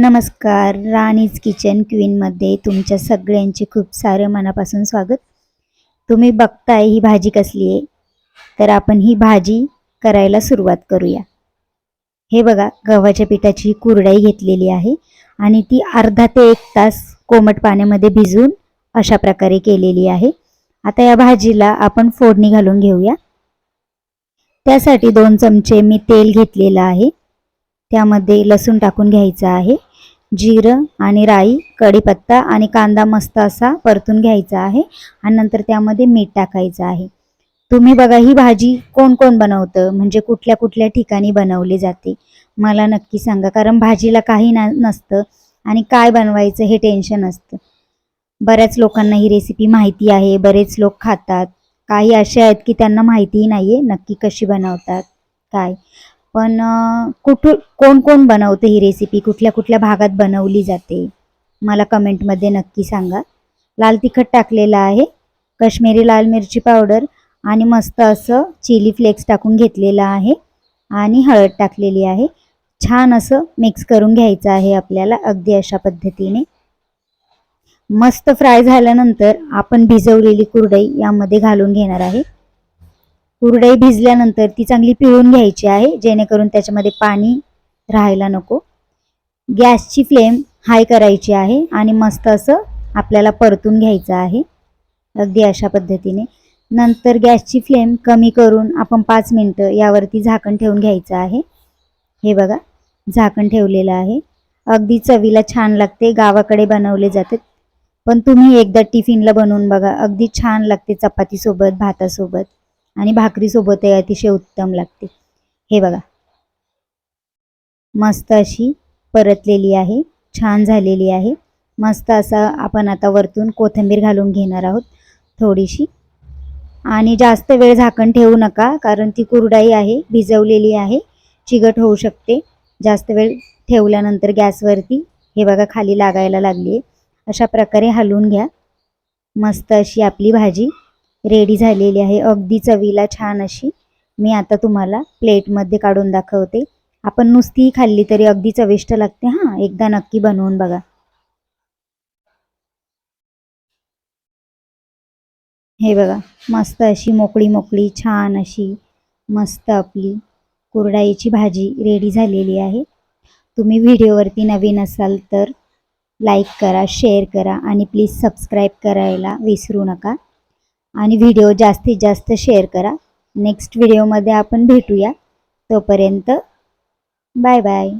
नमस्कार राणीज किचन क्वीनमध्ये तुमच्या सगळ्यांचे खूप सारे मनापासून स्वागत. तुम्ही बघताय ही भाजी कसली आहे तर आपण ही भाजी करायला सुरुवात करूया. हे बघा गव्हाच्या पिठाची कुरडाई घेतलेली आहे आणि ती अर्धा ते एक तास कोमट पाण्यामध्ये भिजवून अशा प्रकारे केलेली आहे. आता या भाजीला आपण फोडणी घालून घेऊया. त्यासाठी दोन चमचे मी तेल घेतलेलं आहे. त्यामध्ये लसूण टाकून घ्यायचं आहे. जिरं आणि राई कढीपत्ता आणि कांदा मस्त असा परतून घ्यायचा आहे आणि नंतर त्यामध्ये मीठ टाकायचं आहे. तुम्ही बघा ही भाजी कोण कोण बनवतं? म्हणजे कुठल्या कुठल्या ठिकाणी बनवली जाते? मला नक्की सांगा कारण भाजीला काही ना नसतं आणि काय बनवायचं हे टेन्शन असतं. बऱ्याच लोकांना ही रेसिपी माहिती आहे बरेच लोक खातात. काही असे आहेत की त्यांना माहितीही नाही आहे नक्की कशी बनवतात काय. पण अं, कुठं कोण कोण बनवतं ही रेसिपी कुठल्या कुठल्या भागात बनवली जाते? मला कमेंटमध्ये नक्की सांगा. लाल तिखट टाकलेलं आहे. कश्मीरी लाल मिरची पावडर आणि मस्त असं चिली फ्लेक्स टाकून घेतलेलं आहे. आणि हळद टाकलेली आहे. छान असं मिक्स करून घ्यायचं आहे आपल्याला अगदी अशा पद्धतीने. मस्त फ्राय झाल्यानंतर आपण भिजवलेली कुरडई यामध्ये घालून घेणार आहे. कुरडई भिजल्यानंतर ती चांगली पिळून घ्यायची आहे जेणेकरून त्याच्यामध्ये पाणी राहायला नको. गॅसची फ्लेम हाय करायची आहे आणि मस्त असं आपल्याला परतून घ्यायचं आहे. अगदी अशा पद्धतीने. नंतर गॅसची फ्लेम कमी करून आपण पाच मिनटं यावरती झाकण ठेवून घ्यायचं आहे. हे बघा झाकण ठेवलेलं आहे. अगदी चवीला छान लागते गावाकडे बनवले जाते पण तुम्ही एकदा टिफिनला बनवून बघा अगदी छान लागते चपातीसोबत भातासोबत. आणि भाकरीसोबतही अतिशय उत्तम लागते. हे बघा. मस्त अशी परतलेली आहे. छान झालेली आहे. मस्त असा आपण आता वरतून कोथिंबीर घालून घेणार आहोत थोडीशी. आणि जास्त वेळ झाकण ठेवू नका कारण ती कुरडाई आहे भिजवलेली आहे. चिगट होऊ शकते. जास्त वेळ ठेवल्यानंतर गॅसवरती हे बघा खाली लागायला लागली आहे अशा प्रकारे हलवून घ्या. मस्त अशी आपली भाजी रेडी झालेली आहे. अगदी चवीला छान अशी. मी आता तुम्हाला प्लेटमध्ये काढून दाखवते. आपण नुसतीही खाल्ली तरी अगदी चविष्ट लागते. हां एकदा नक्की बनवून बघा. हे बघा मस्त अशी मोकळी मोकळी छान अशी मस्त आपली कुरडाईची भाजी रेडी झालेली आहे. तुम्ही व्हिडिओवरती नवीन असाल तर लाईक करा शेअर करा आणि प्लीज सबस्क्राईब करायला विसरू नका. आणि व्हिडिओ जास्तीत जास्त शेअर करा. नेक्स्ट व्हिडिओमध्ये आपण भेटूया. तोपर्यंत बाय बाय